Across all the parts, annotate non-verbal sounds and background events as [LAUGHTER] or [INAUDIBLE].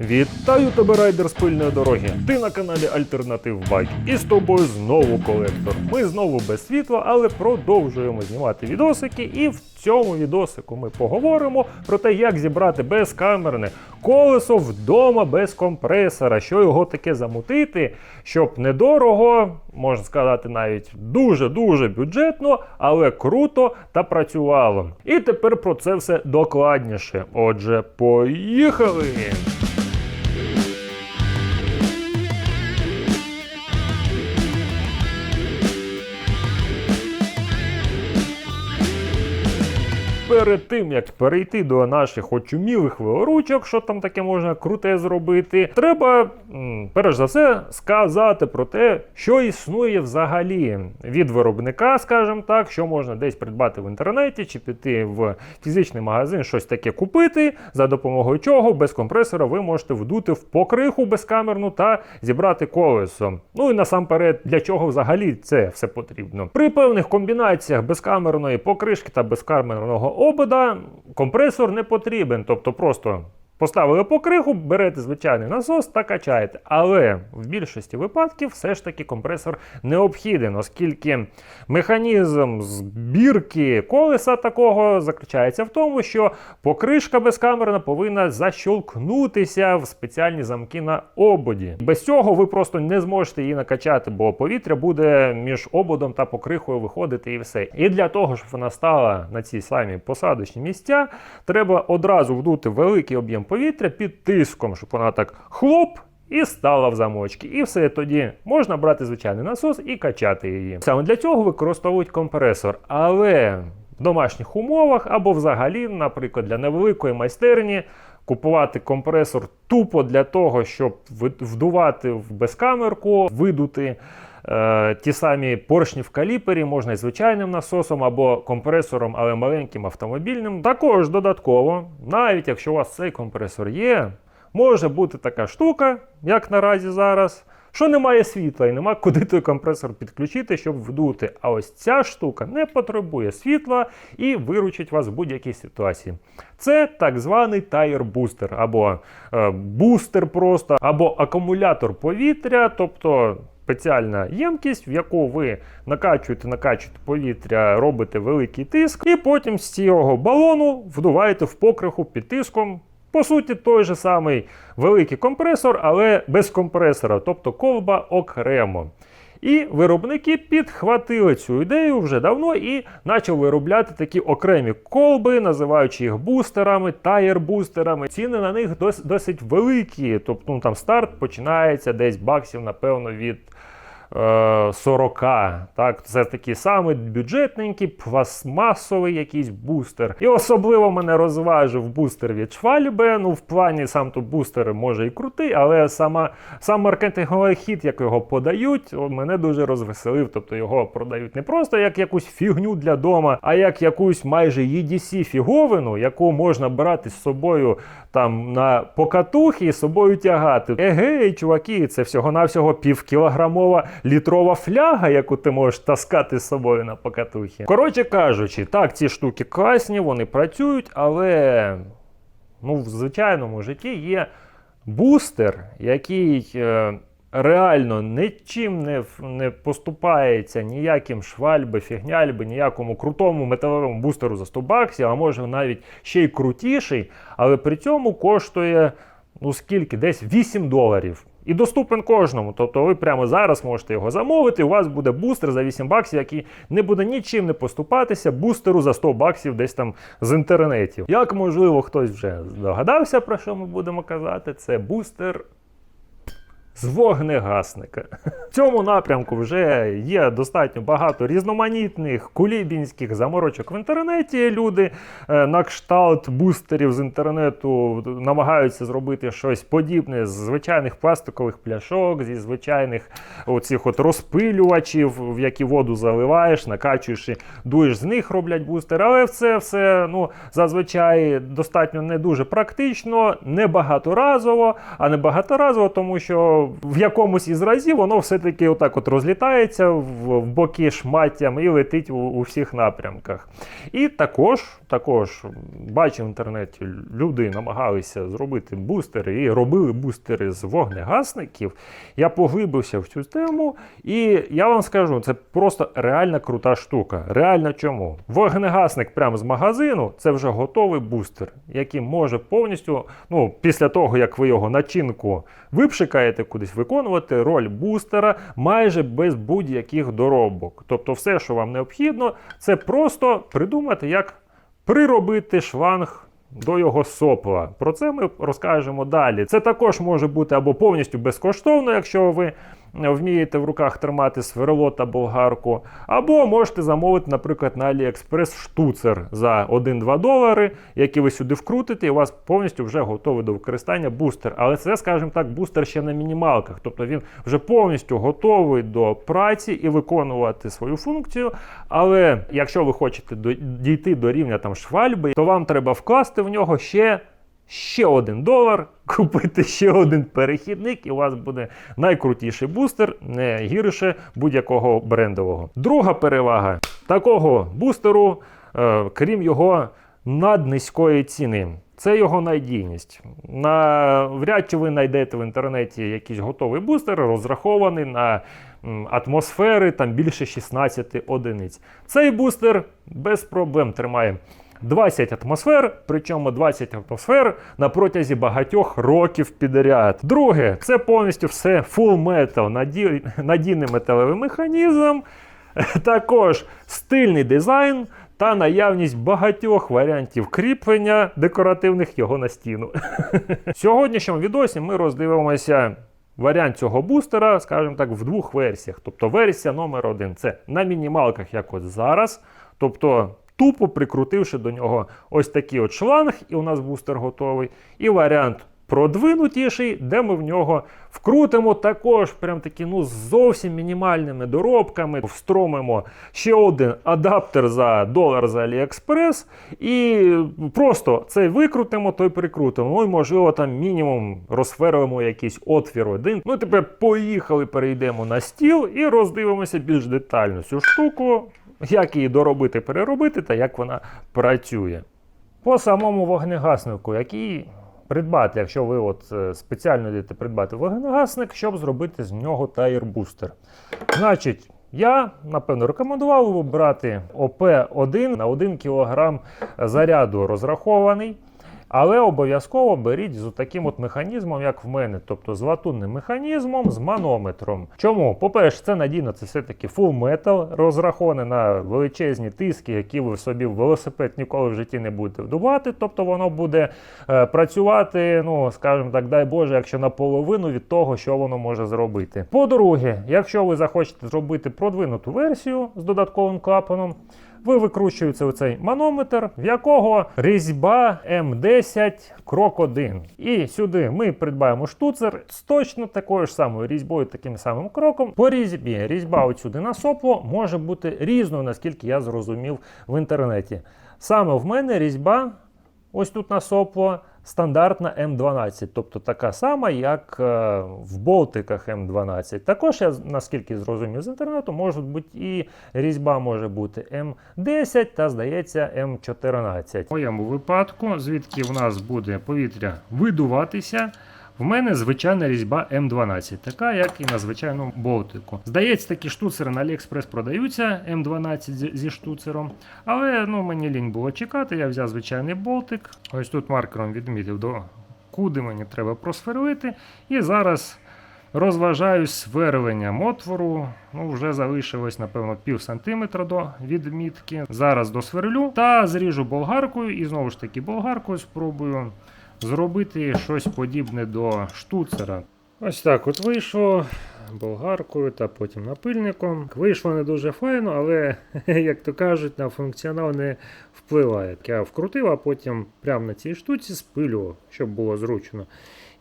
Вітаю тебе, райдер з пильної дороги. Ти на каналі Альтернатив Байк. І з тобою знову колектор. Ми знову без світла, але продовжуємо знімати відосики. І в цьому відосику ми поговоримо про те, як зібрати безкамерне колесо вдома без компресора, що його таке замутити, щоб недорого, можна сказати, навіть дуже-дуже бюджетно, але круто та працювало. І тепер про це все докладніше. Отже, поїхали! Перед тим як перейти до наших очумілих велоручок, що там таке можна круте зробити, треба перш за все сказати про те, що існує взагалі від виробника, скажімо так, що можна десь придбати в інтернеті чи піти в фізичний магазин, щось таке купити, за допомогою чого без компресора ви можете вдути в покриху безкамерну та зібрати колесо. Ну і насамперед, для чого взагалі це все потрібно. При певних комбінаціях безкамерної покришки та безкамерного обода компресор не потрібен, тобто просто. Поставили покриху, берете звичайний насос та качаєте. Але в більшості випадків все ж таки компресор необхіден, оскільки механізм збірки колеса такого заключається в тому, що покришка безкамерна повинна защолкнутися в спеціальні замки на ободі. Без цього ви просто не зможете її накачати, бо повітря буде між ободом та покрихою виходити і все. І для того, щоб вона стала на ці самі посадочні місця, треба одразу вдути великий об'єм повітря під тиском, щоб вона так хлоп. І стала в замочки. І все тоді можна брати звичайний насос і качати її. Саме для цього використовують компресор. Але в домашніх умовах або взагалі, наприклад, для невеликої майстерні. Купувати компресор тупо для того, щоб вдувати в безкамерку, видути ті самі поршні в каліпері, можна і звичайним насосом або компресором, але маленьким автомобільним. Також додатково, навіть якщо у вас цей компресор є, може бути така штука, як наразі зараз. Що немає світла і нема куди той компресор підключити, щоб вдути. А ось ця штука не потребує світла і виручить вас в будь-якій ситуації. Це так званий тайр-бустер, або е, бустер просто, або акумулятор повітря, тобто спеціальна ємкість, в яку ви накачуєте, накачуєте повітря, робите великий тиск, і потім з цього балону вдуваєте в покриху під тиском. По суті, той же самий великий компресор, але без компресора, тобто колба окремо. І виробники підхватили цю ідею вже давно і почали виробляти такі окремі колби, називаючи їх бустерами, таєр-бустерами. Ціни на них дос- досить великі. Тобто ну, там старт починається десь баксів, напевно, від 40. Так, це такий самий бюджетненький, пластмасовий якийсь бустер. І особливо мене розважив бустер від Schwalbe. Ну, в плані сам то бустер може і крутий, але сама, сам маркетинговий хід, як його подають, мене дуже розвеселив. Тобто його продають не просто як якусь фігню для дома, а як якусь майже EDC фіговину, яку можна брати з собою там на покатухи і з собою тягати. Егей, чуваки, це всього-навсього півкілограмова літрова фляга, яку ти можеш таскати з собою на покатухи. Коротше кажучи, так, ці штуки класні, вони працюють, але ну, в звичайному житті є бустер, який. Е, Реально нічим не, не поступається ніяким швальби, фігняльби, ніякому крутому металевому бустеру за 100 баксів, а може навіть ще й крутіший, але при цьому коштує ну скільки? Десь 8 доларів. І доступен кожному. Тобто ви прямо зараз можете його замовити. У вас буде бустер за 8 баксів, який не буде нічим не поступатися бустеру за 100 баксів десь там з інтернетів. Як можливо, хтось вже здогадався, про що ми будемо казати, це бустер з вогнегасника. В цьому напрямку вже є достатньо багато різноманітних кулібінських заморочок в інтернеті. Люди е, на кшталт бустерів з інтернету намагаються зробити щось подібне з звичайних пластикових пляшок, зі звичайних оцих от розпилювачів, в які воду заливаєш, накачуєш і дуєш з них роблять бустер. Але це все ну, зазвичай достатньо не дуже практично, не багаторазово, а не багаторазово, тому що в якомусь із разів воно все-таки отак от розлітається в, в боки шматтям і летить у, у всіх напрямках. І також, також бачив в інтернеті, люди намагалися зробити бустери і робили бустери з вогнегасників. Я поглибився в цю тему, і я вам скажу, це просто реальна крута штука. Реально чому? Вогнегасник прямо з магазину це вже готовий бустер, який може повністю, ну, після того, як ви його начинку випшикаєте кудись, виконувати роль бустера майже без будь-яких доробок. Тобто, все, що вам необхідно, це просто придумати, як приробити шванг. До його сопла. Про це ми розкажемо далі. Це також може бути або повністю безкоштовно, якщо ви вмієте в руках тримати сверло та болгарку, або можете замовити, наприклад, на AliExpress штуцер за 1-2 долари, який ви сюди вкрутите, і у вас повністю вже готовий до використання бустер. Але це, скажімо так, бустер ще на мінімалках. Тобто він вже повністю готовий до праці і виконувати свою функцію. Але якщо ви хочете дійти до рівня там швальби, то вам треба вкласти в нього ще ще один долар, [LAUGHS] купити ще один перехідник, і у вас буде найкрутіший бустер, не гірше будь-якого брендового. Друга перевага такого бустеру, е, крім його наднизької ціни. Це його надійність. На вряд чи ви знайдете в інтернеті якийсь готовий бустер, розрахований на атмосфери там більше 16 одиниць. Цей бустер без проблем тримає 20 атмосфер, причому 20 атмосфер на протязі багатьох років підряд. Друге, це повністю все full metal, наді... надійний металевий механізм, [LAUGHS] також стильний дизайн. Та наявність багатьох варіантів кріплення декоративних його на стіну. [LAUGHS] В сьогоднішньому відосі ми роздивимося варіант цього бустера, скажімо так, в двох версіях. Тобто версія номер один це на мінімалках, як от зараз. Тобто тупо прикрутивши до нього ось такий от шланг, і у нас бустер готовий. І варіант продвинутіший, де ми в нього вкрутимо також прям такі ну зовсім мінімальними доробками. Встромимо ще один адаптер за долар за AliExpress і просто цей викрутимо, той прикрутимо. Ну і можливо там мінімум розферимо якийсь отвір один. Ну тепер поїхали, перейдемо на стіл і роздивимося більш детально цю штуку, як її доробити, переробити та як вона працює. По самому вогнегаснику, який придбати, якщо ви от е, спеціально йдете придбати вогнегасник, щоб зробити з нього тайр-бустер. Значить, я напевно рекомендував би брати ОП-1 на 1 кг заряду розрахований. Але обов'язково беріть з таким от механізмом, як в мене, тобто з латунним механізмом, з манометром. Чому? По-перше, це надійно, це все-таки full metal, розраховане на величезні тиски, які ви собі в велосипед ніколи в житті не будете вдувати. Тобто воно буде е, працювати, ну скажімо так, дай Боже, якщо наполовину від того, що воно може зробити. По-друге, якщо ви захочете зробити продвинуту версію з додатковим клапаном, ви викручуєте оцей манометр, в якого різьба М10 крок 1. І сюди ми придбаємо штуцер з точно такою ж самою різьбою, таким самим кроком. По різьбі різьба от сюди на сопло може бути різною, наскільки я зрозумів в інтернеті. Саме в мене різьба ось тут на сопло стандартна М12, тобто така сама, як е, в болтиках М12. Також я, наскільки зрозумів з інтернету, може бути і різьба може бути М10 та, здається, М14. В моєму випадку, звідки в нас буде повітря видуватися. В мене звичайна різьба М12, така як і на звичайному болтику. Здається, такі штуцери на AliExpress продаються М12 зі- штуцером. Але ну, мені лінь було чекати, я взяв звичайний болтик. Ось тут маркером відмітив, до куди мені треба просверлити. І зараз розважаюсь сверленням отвору. Ну, вже залишилось, напевно, пів сантиметра до відмітки. Зараз досверлю та зріжу болгаркою і знову ж таки болгаркою спробую зробити щось подібне до штуцера. Ось так от вийшло болгаркою та потім напильником. Вийшло не дуже файно, але, [LAUGHS] як то кажуть, на функціонал не впливає. Я вкрутив, а потім прямо на цій штуці спилював, щоб було зручно.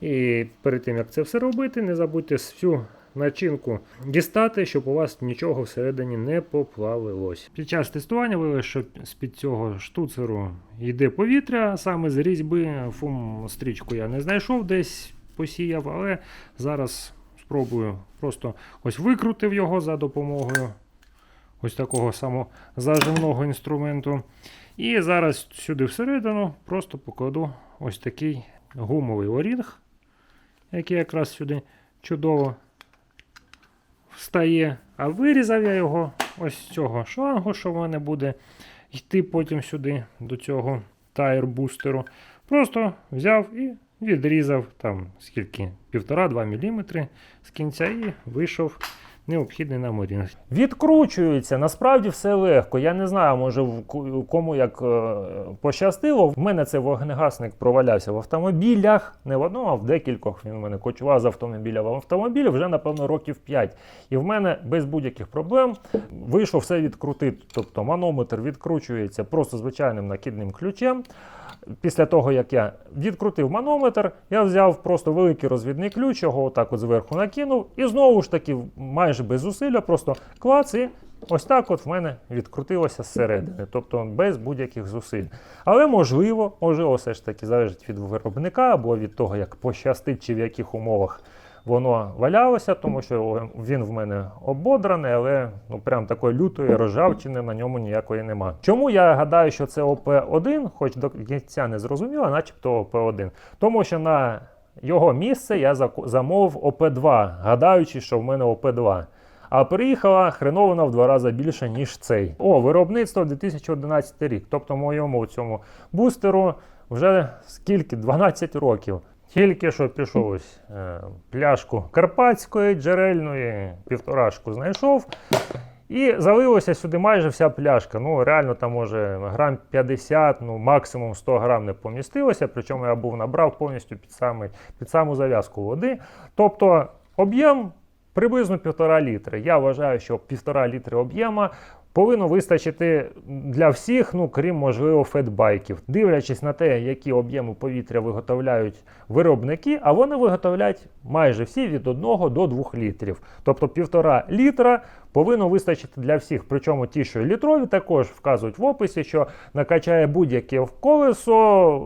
І перед тим як це все робити, не забудьте всю начинку дістати, щоб у вас нічого всередині не поплавилось. Під час тестування виявилось, що з-під цього штуцеру йде повітря, саме з різьби. Фум стрічку я не знайшов, десь посіяв, але зараз спробую. Просто ось викрутив його за допомогою ось такого самозаживного інструменту. І зараз сюди всередину просто покладу ось такий гумовий орінг, який якраз сюди чудово встає. А вирізав я його ось з цього шлангу, що в мене буде йти потім сюди до цього тайр-бустеру. Просто взяв і відрізав там скільки, 1,5-2 мм з кінця і вийшов необхідний нам орінг. Відкручується, насправді все легко. Я не знаю, може в кому як е, пощастило. В мене цей вогнегасник провалявся в автомобілях, не в одному, а в декількох. Він у мене кочував з автомобіля в автомобілі вже, напевно, років 5. І в мене без будь-яких проблем вийшло все відкрутити. Тобто манометр відкручується просто звичайним накидним ключем. Після того, як я відкрутив манометр, я взяв просто великий розвідний ключ, його отак от зверху накинув, і знову ж таки, майже без зусилля, просто клац, і ось так от в мене відкрутилося зсередини, тобто без будь-яких зусиль. Але можливо, можливо, все ж таки залежить від виробника або від того, як пощастить чи в яких умовах воно валялося, тому що він в мене ободраний, але ну прям такої лютої ржавчини на ньому ніякої нема. Чому я гадаю, що це ОП1, хоч до кінця не зрозуміло, начебто ОП1. Тому що на його місце я замовив ОП2, гадаючи, що в мене ОП2. А приїхала хреновина в два рази більше, ніж цей. О, виробництво 2011 рік. Тобто моєму цьому бустеру вже скільки? 12 років. Тільки що пішов ось е, пляшку карпатської джерельної, півторашку знайшов. І залилося сюди майже вся пляшка. Ну, реально, там може грам 50, ну максимум 100 грам не помістилося. Причому я був набрав повністю під, самий, під саму зав'язку води. Тобто об'єм приблизно півтора літри. Я вважаю, що півтора літри об'єма повинно вистачити для всіх, ну крім можливо, фетбайків. Дивлячись на те, які об'єми повітря виготовляють виробники, а вони виготовляють майже всі від 1 до 2 літрів. Тобто півтора літра повинно вистачити для всіх. Причому ті, що літрові, також вказують в описі, що накачає будь-яке колесо,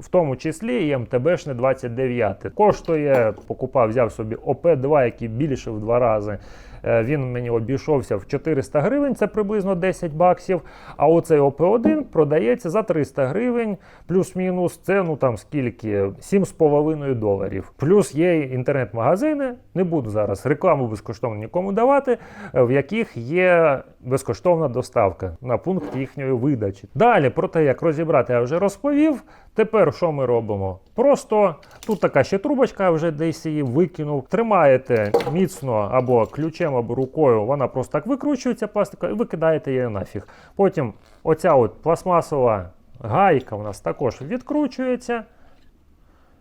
в тому числі і МТБшне 29. Коштує, покупав, взяв собі ОП2, який більше в два рази. Е, Він мені обійшовся в 400 гривень, це приблизно 10 баксів. А оцей ОП1 продається за 300 гривень, плюс-мінус. Це ну там скільки? 7,5 доларів. Плюс є інтернет-магазини. Не буду зараз рекламу безкоштовно нікому давати, е, в яких є безкоштовна доставка на пункт їхньої видачі. Далі про те, як розібрати, я вже розповів. Тепер що ми робимо? Просто тут така ще трубочка, вже десь її викинув. Тримаєте міцно або ключем, або рукою, вона просто так викручується пластика і викидаєте її нафіг. Потім оця от пластмасова гайка у нас також відкручується.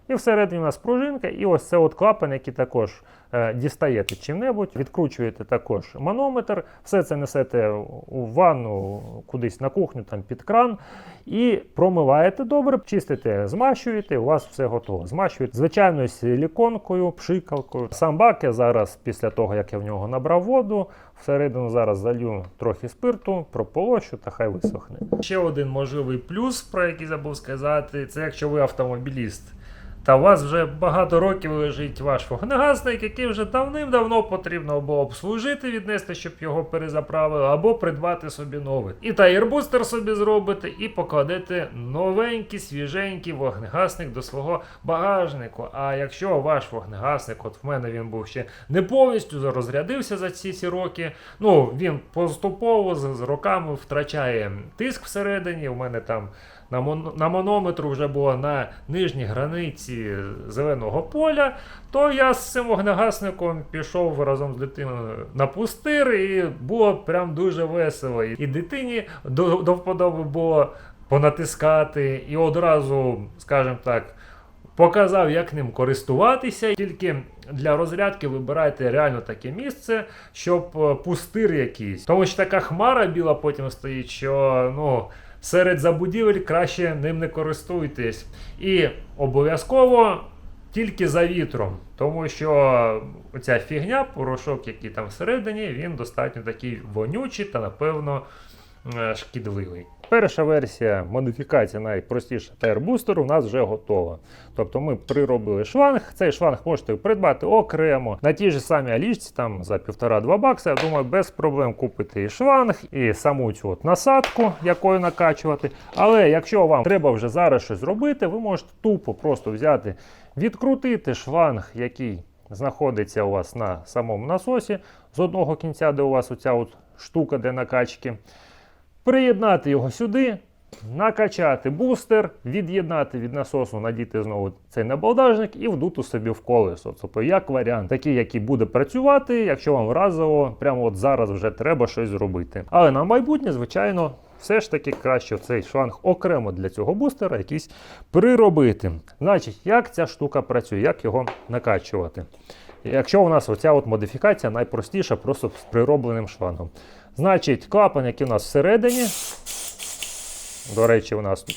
І всередині у нас пружинка, і ось це от клапан, який також е, дістаєте чим-небудь, відкручуєте також манометр, все це несете у ванну кудись на кухню, там під кран, і промиваєте добре, чистите, змащуєте, у вас все готово. Змащуєте звичайною силіконкою, пшикалкою. Сам бак я зараз, після того як я в нього набрав воду, всередину зараз залью трохи спирту, прополощу та хай висохне. Ще один можливий плюс, про який забув сказати, це якщо ви автомобіліст. Та у вас вже багато років лежить ваш вогнегасник, який вже давним-давно потрібно або обслужити, віднести, щоб його перезаправили, або придбати собі новий. І таєрбустер собі зробите, і покладете новенький, свіженький вогнегасник до свого багажнику. А якщо ваш вогнегасник, от в мене він був ще не повністю розрядився за ці всі роки, ну він поступово з, з роками втрачає тиск всередині. У мене там на, мон, на манометру вже було на нижній границі зеленого поля, то я з цим вогнегасником пішов разом з дитиною на пустир, і було прям дуже весело. І дитині до, до вподоби було понатискати, і одразу, скажімо так. Показав, як ним користуватися. Тільки для розрядки вибирайте реально таке місце, щоб е, пустир якийсь. Тому що така хмара біла потім стоїть, що ну, серед забудівель краще ним не користуйтесь. І обов'язково тільки за вітром, тому що оця фігня, порошок, який там всередині, він достатньо такий вонючий та, напевно, е, шкідливий. Перша версія модифікації найпростіша тайр-бустеру у нас вже готова. Тобто ми приробили шланг. Цей шланг можете придбати окремо на тій ж самій алічці, там за 1,5-2 бакси. Я думаю, без проблем купити і шланг, і саму цю от насадку, якою накачувати. Але якщо вам треба вже зараз щось зробити, ви можете тупо просто взяти, відкрутити шланг, який знаходиться у вас на самому насосі з одного кінця, де у вас оця от штука для накачки приєднати його сюди, накачати бустер, від'єднати від насосу, надіти знову цей набалдажник і вдути собі в колесо. Тобто, як варіант, такий, який буде працювати, якщо вам разово, прямо от зараз вже треба щось зробити. Але на майбутнє, звичайно. Все ж таки краще цей шланг окремо для цього бустера якийсь приробити. Значить, як ця штука працює, як його накачувати. Якщо у нас оця от модифікація найпростіша, просто з приробленим шлангом. Значить, клапан, який у нас всередині. До речі, у нас тут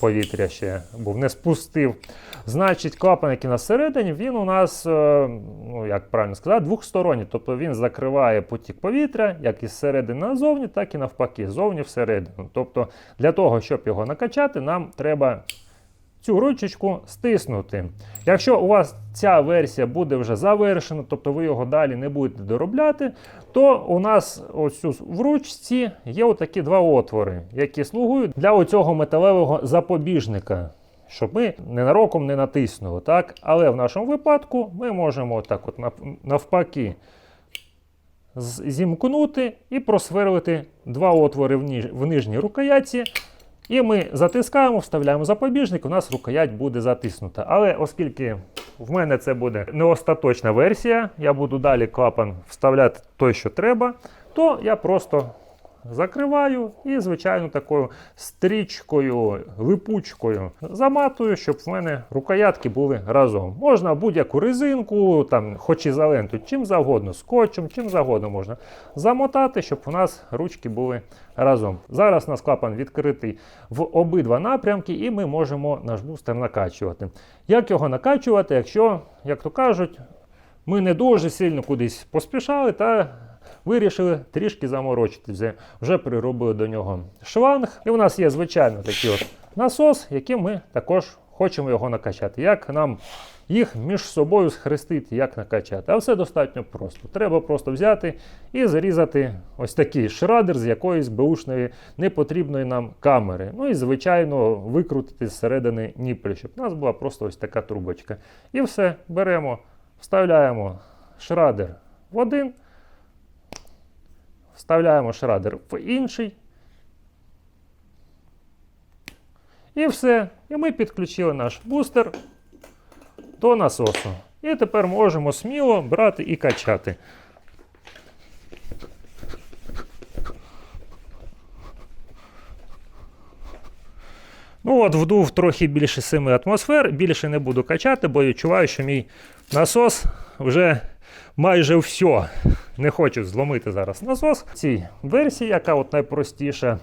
повітря ще був не спустив. Значить, клапан, який у нас всередині, він у нас, е, ну як правильно сказати, двохсторонній. Тобто він закриває потік повітря, як із середини назовні, так і навпаки, зовні всередину. Тобто, для того, щоб його накачати, нам треба цю ручечку стиснути. Якщо у вас ця версія буде вже завершена, тобто ви його далі не будете доробляти, то у нас ось в ручці є отакі два отвори, які слугують для оцього металевого запобіжника. Щоб ми ненароком не натиснули. Так? Але в нашому випадку ми можемо так от навпаки зімкнути і просверлити два отвори в, нижній рукоятці. І ми затискаємо, вставляємо запобіжник, у нас рукоять буде затиснута. Але оскільки в мене це буде не остаточна версія, я буду далі клапан вставляти той, що треба, то я просто закриваю і, звичайно, такою стрічкою, липучкою заматую, щоб в мене рукоятки були разом. Можна будь-яку резинку, там, хоч і за ленту, чим завгодно, скотчем, чим завгодно можна замотати, щоб у нас ручки були разом. Зараз у нас клапан відкритий в обидва напрямки, і ми можемо наш бустер накачувати. Як його накачувати, якщо, як то кажуть, ми не дуже сильно кудись поспішали та вирішили трішки заморочити. Вже, вже приробили до нього шланг. І у нас є, звичайно, такий от насос, яким ми також хочемо його накачати. Як нам їх між собою схрестити, як накачати? А все достатньо просто. Треба просто взяти і зарізати ось такий шрадер з якоїсь беушної непотрібної нам камери. Ну і, звичайно, викрутити зсередини ніпель, щоб у нас була просто ось така трубочка. І все, беремо, вставляємо шрадер в один, вставляємо шрадер в інший. І все. І ми підключили наш бустер до насосу. І тепер можемо сміло брати і качати. Ну от, вдув трохи більше 7 атмосфер, більше не буду качати, бо відчуваю, що мій насос вже майже все. Не хочу зломити зараз насос. Цій версії, яка от найпростіша.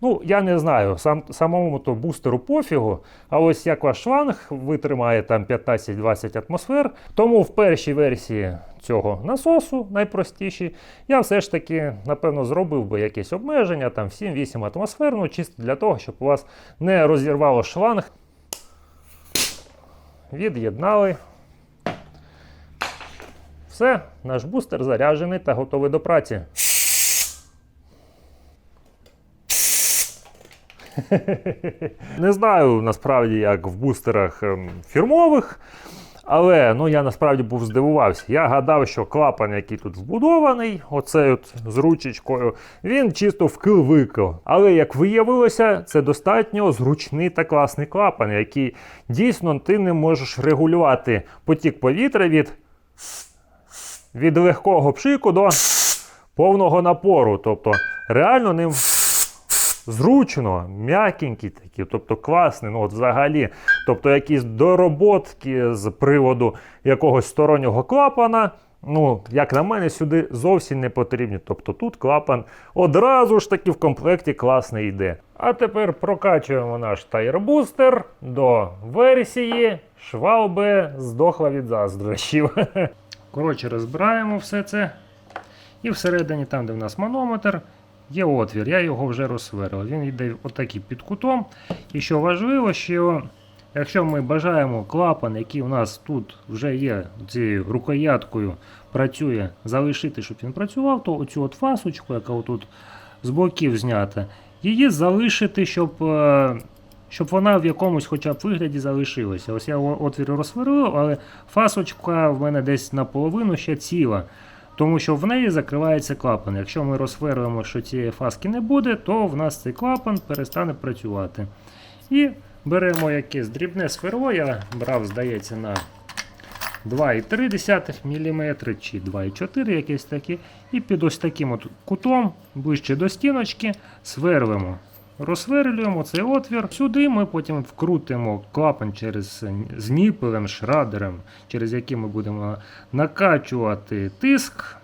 Ну, я не знаю, сам, самому то бустеру пофігу, а ось як ваш шланг витримає там 15-20 атмосфер. Тому в першій версії цього насосу, найпростішій, я все ж таки, напевно, зробив би якесь обмеження, там 7-8 атмосфер, ну, чисто для того, щоб у вас не розірвало шланг. Від'єднали. Все, наш бустер заряджений та готовий до праці. [LAUGHS] Не знаю насправді, як в бустерах ем, фірмових, але ну, я насправді був здивувався. Я гадав, що клапан, який тут вбудований, оцей от з ручечкою, він чисто вкил-викил. Але як виявилося, це достатньо зручний та класний клапан, який дійсно ти не можеш регулювати потік повітря від, від легкого пшику до повного напору. Тобто реально ним зручно, м'якенький такий, тобто класний, ну от взагалі. Тобто якісь дороботки з приводу якогось стороннього клапана. Ну, як на мене, сюди зовсім не потрібні. Тобто тут клапан одразу ж таки в комплекті класний йде. А тепер прокачуємо наш тайрбустер до версії швалбе здохла від заздрощів. [LAUGHS] Коротше, розбираємо все це. І всередині, там, де в нас манометр, є отвір, я його вже розсверлив. Він йде отакий під кутом. І що важливо, що якщо ми бажаємо клапан, який у нас тут вже є цією рукояткою, працює, залишити, щоб він працював, то оцю от фасочку, яка отут з боків знята, її залишити, щоб. Щоб вона в якомусь хоча б вигляді залишилася. Ось я отвір розсверлив, але фасочка в мене десь наполовину ще ціла. Тому що в неї закривається клапан. Якщо ми розсверлимо, що цієї фаски не буде, то в нас цей клапан перестане працювати. І беремо якесь дрібне сверло, я брав, здається, на 2,3 мм чи 2,4 якесь таке. І під ось таким от кутом, ближче до стіночки, сверлимо. Розсверлюємо цей отвір. Сюди ми потім вкрутимо клапан через з ніпелем, шрадером, через який ми будемо накачувати тиск.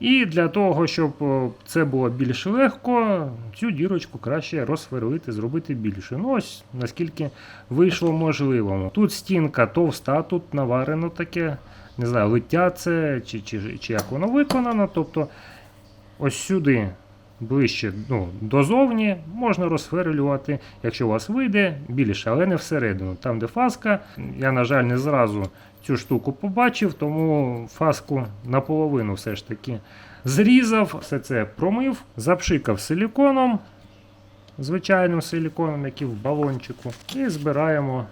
І для того, щоб це було більш легко, цю дірочку краще розсверлити, зробити більше. Ну ось наскільки вийшло можливо. Тут стінка товста, тут наварено таке, не знаю, лиття це чи, чи, чи як воно виконано. Тобто ось сюди ближче ну, дозовні можна розсверлювати, якщо у вас вийде більше, але не всередину. Там, де фаска, я, на жаль, не зразу цю штуку побачив, тому фаску наполовину все ж таки зрізав, все це промив, запшикав силіконом, звичайним силіконом, який в балончику, і збираємо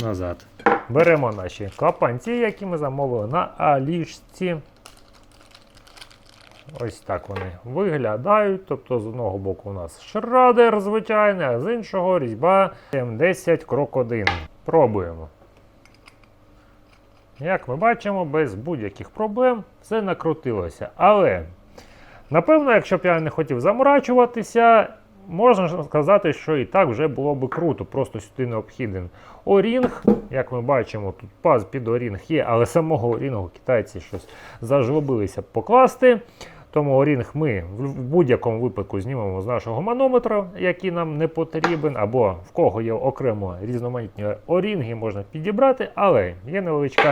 назад. Беремо наші клапанці, які ми замовили на Алішці. Ось так вони виглядають. Тобто, з одного боку у нас шрадер звичайний, а з іншого різьба М10 крок 1. Пробуємо. Як ми бачимо, без будь-яких проблем все накрутилося. Але, напевно, якщо б я не хотів заморачуватися, можна сказати, що і так вже було би круто. Просто сюди необхіден орінг. Як ми бачимо, тут паз під орінг є, але самого орінгу китайці щось зажлобилися покласти. Тому орінг ми в будь-якому випадку знімемо з нашого манометра, який нам не потрібен, або в кого є окремо різноманітні орінги, можна підібрати, але є невеличка,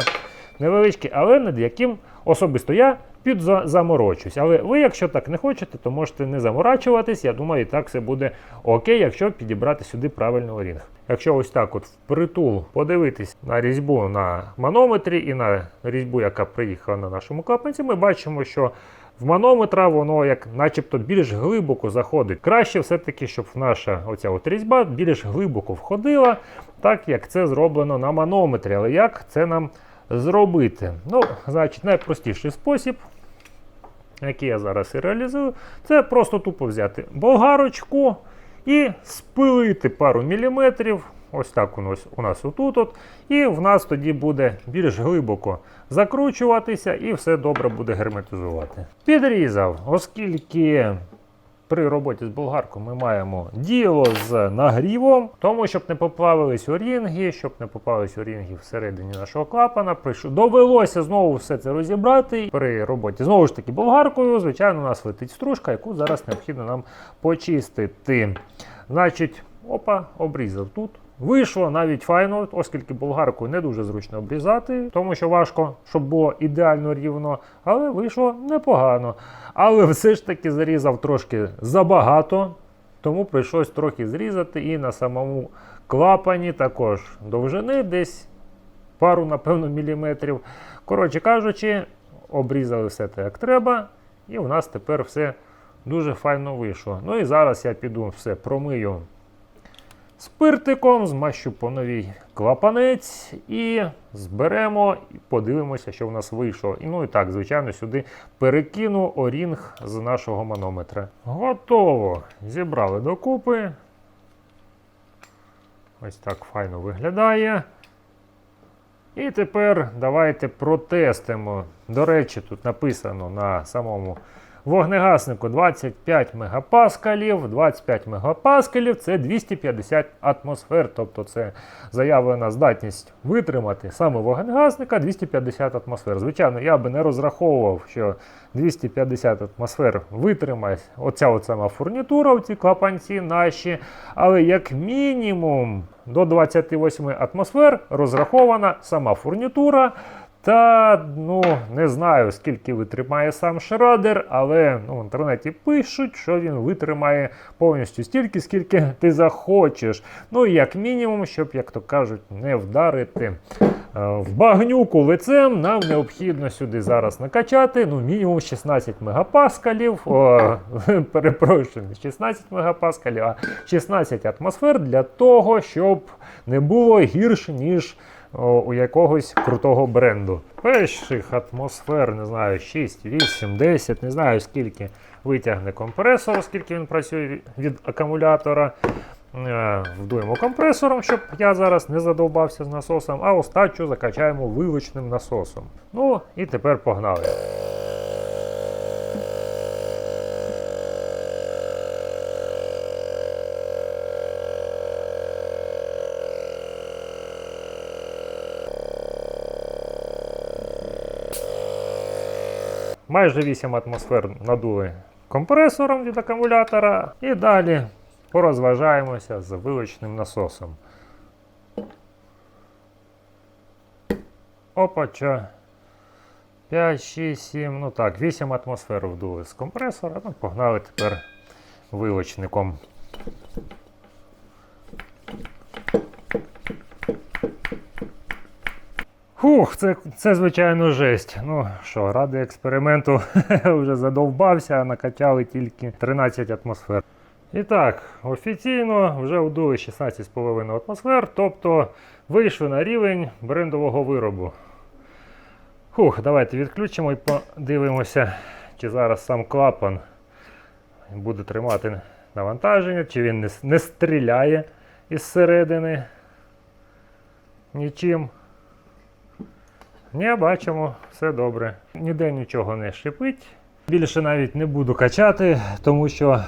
невеличкий, але над яким особисто я підзаморочусь. Але ви, якщо так не хочете, то можете не заморачуватись. Я думаю, і так все буде окей, якщо підібрати сюди правильний орінг. Якщо ось так от впритул подивитись на різьбу на манометрі і на різьбу, яка приїхала на нашому клапанці, ми бачимо, що в манометра воно як начебто більш глибоко заходить. Краще все-таки, щоб наша оця от різьба більш глибоко входила, так як це зроблено на манометрі. Але як це нам зробити? Ну, значить, найпростіший спосіб, який я зараз і реалізую, це просто тупо взяти болгарочку і спилити пару міліметрів. Ось так у нас, у нас отут. От, і в нас тоді буде більш глибоко закручуватися і все добре буде герметизувати. Підрізав, оскільки при роботі з болгаркою ми маємо діло з нагрівом, тому щоб не поплавились орінги, щоб не попались орінги всередині нашого клапана. Довелося знову все це розібрати. При роботі знову ж таки болгаркою, звичайно, у нас летить стружка, яку зараз необхідно нам почистити. Значить, опа, обрізав тут. Вийшло навіть файно, оскільки болгаркою не дуже зручно обрізати, тому що важко, щоб було ідеально рівно, але вийшло непогано. Але все ж таки зарізав трошки забагато, тому прийшлось трохи зрізати і на самому клапані також довжини десь пару, напевно, міліметрів. Коротше кажучи, обрізали все те, як треба, і в нас тепер все дуже файно вийшло. Ну і зараз я піду все промию спиртиком, змащу по новій клапанець і зберемо і подивимося, що в нас вийшло. І ну і так, звичайно, сюди перекину орінг з нашого манометра. Готово! Зібрали докупи. Ось так файно виглядає. І тепер давайте протестимо. До речі, тут написано на самому вогнегаснику 25 мегапаскалів. 25 мегапаскалів це 250 атмосфер. Тобто це заявлена здатність витримати саме вогнегасника 250 атмосфер. Звичайно, я би не розраховував, що 250 атмосфер витримає оця от сама фурнітура, ці клапанці наші. Але як мінімум до 28 атмосфер розрахована сама фурнітура. Та ну не знаю скільки витримає сам шрадер, але ну, в інтернеті пишуть, що він витримає повністю стільки, скільки ти захочеш. Ну і як мінімум, щоб, як то кажуть, не вдарити е, в багнюку лицем, нам необхідно сюди зараз накачати ну, мінімум 16 мегапаскалів. О, [LAUGHS] перепрошую, не 16 мегапаскалів, а 16 атмосфер для того, щоб не було гірше, ніж у якогось крутого бренду. Перших атмосфер, не знаю, 6, 8, 10, не знаю скільки витягне компресор, скільки він працює від акумулятора. Е, Вдуємо компресором, щоб я зараз не задовбався з насосом, а остачу закачаємо вилучним насосом. Ну і тепер погнали. Майже 8 атмосфер надули компресором від акумулятора. І далі порозважаємося з вилочним насосом. Опача. 5, 6, 7, ну так, 8 атмосфер вдули з компресора. Ну, погнали тепер вилочником. Фух, це, це звичайно жесть. Ну що, ради експерименту [LAUGHS] вже задовбався, накачали тільки 13 атмосфер. І так, офіційно вже вдули 16,5 атмосфер, тобто вийшли на рівень брендового виробу. Фух, давайте відключимо і подивимося, чи зараз сам клапан буде тримати навантаження, чи він не, не стріляє із середини нічим. Ні, бачимо, все добре. Ніде нічого не шипить. Більше навіть не буду качати, тому що,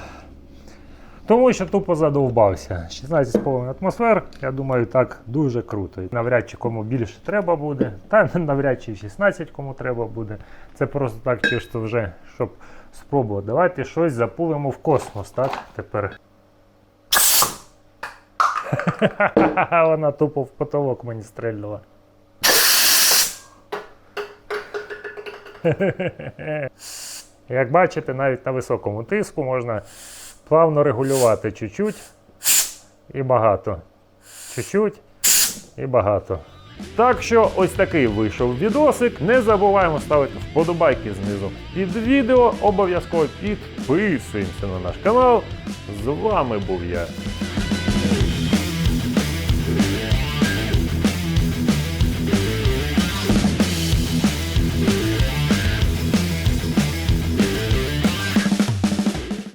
тому що тупо задовбався. 16,5 атмосфер, я думаю, так дуже круто. Навряд чи кому більше треба буде, та [LAUGHS] навряд чи 16 кому треба буде. Це просто так чисто вже, щоб спробувати. Давайте щось запулимо в космос, так? Тепер. [LAUGHS] Вона тупо в потолок мені стрельнула. [LAUGHS] Як бачите, навіть на високому тиску можна плавно регулювати чуть-чуть і багато. Чуть-чуть і багато. Так що ось такий вийшов відосик. Не забуваємо ставити вподобайки знизу під відео. Обов'язково підписуємося на наш канал. З вами був я,